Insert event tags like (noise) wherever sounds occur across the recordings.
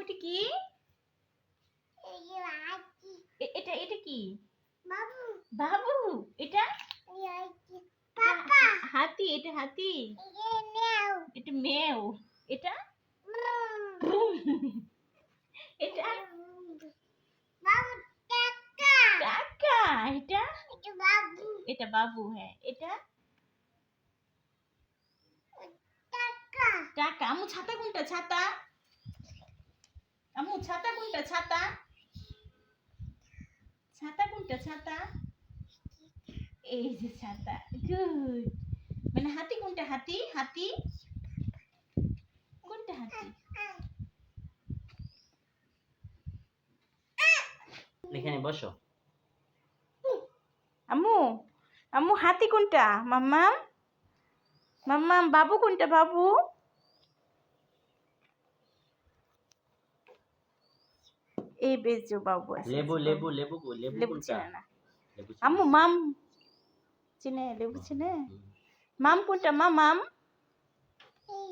এটা কি? এটা এটা কি? বাবু। বাবু এটা? হাতি এটা হাতি? এটা মেও (laughs) এটা? এটা? কাকা এটা? এটা বাবু। হ্যাঁ। এটা? টাকা। আম্মু ছাতা কোনটা? ছাতা? আম্মু ছাতা কোনটা ছাতা ছাতা কোনটা ছাতা এই যে ছাতা গুড মানে হাতি কোনটা হাতি হাতি কোনটা হাতি এখানে বসো আম্মু আম্মু হাতি কোনটা মাম্মাম মাম্মাম বাবু কোনটা বাবু এই বেশ যে বাবু আছে লেবু লেবু লেবু কো লেবু লেবু কোনটা? আম্মু মাম চিনে লেবু চিনে? মাম কোনটা মা মাম? ওই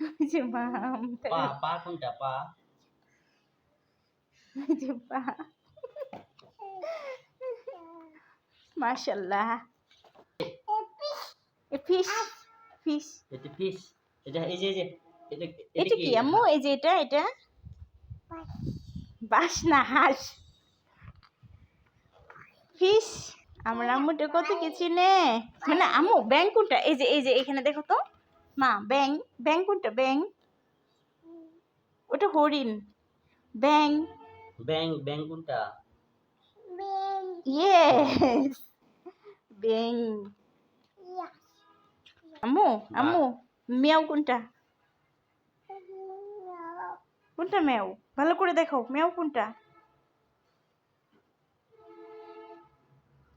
(laughs) যে মাম। পা পা কোনটা পা? যে পা। মাশাল্লাহ এ ফিশ ফিশ। এটা ফিশ। এটা এই যে এই যে এটা এটা কি আম্মু? এই যে এটা এটা? বাস না হাঁস? ফিশ আমার আম্মুটা কত কি চিনে মানে আম্মু ব্যাং কোনটা? এই যে এই যে এখানে দেখো তো। মা ব্যাং ব্যাং কোনটা? ব্যাং ওটা হরিণ। ব্যাং ব্যাং ব্যাং কোনটা? ইয়েস। ব্যাং আম্মু আম্মু মেয়াও কোনটা? কোনটা মেয়াও? ভালো করে দেখো মেয়াও কোনটা?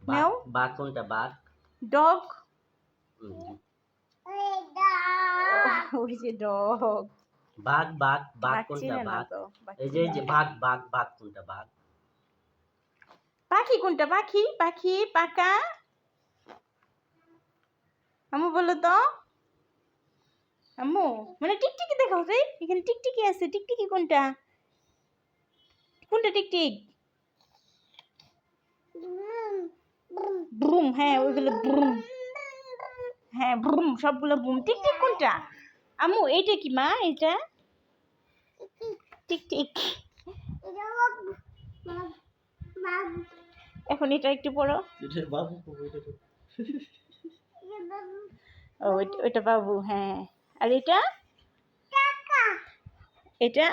বাঘ মেও? বাঘ কোনটা বাঘ? ডগ? ওই যে ডগ। বাঘ বাঘ বাঘ কোনটা বাঘ? এই যে এই যে বাঘ বাঘ বাঘ কোনটা বাঘ? পাখি কোনটা পাখি পাখি পাকা? আম্মু বলো তো। আম্মু মানে টিকটিকি দেখাও রে এখানে টিকটিকি আছে টিকটিকি কোনটা? কোনটা টিকটিক? ব্রুম হ্যাঁ ওইগুলো ব্রুম। হ্যাঁ ব্রুম সবগুলো ব্রুম। টিকটিক কোনটা? আম্মু এইটা কি মা এটা টিকটিক এখন এটা একটু পড়ো। বাবু ও ওইটা বাবু হ্যাঁ। আর এটা? এটা?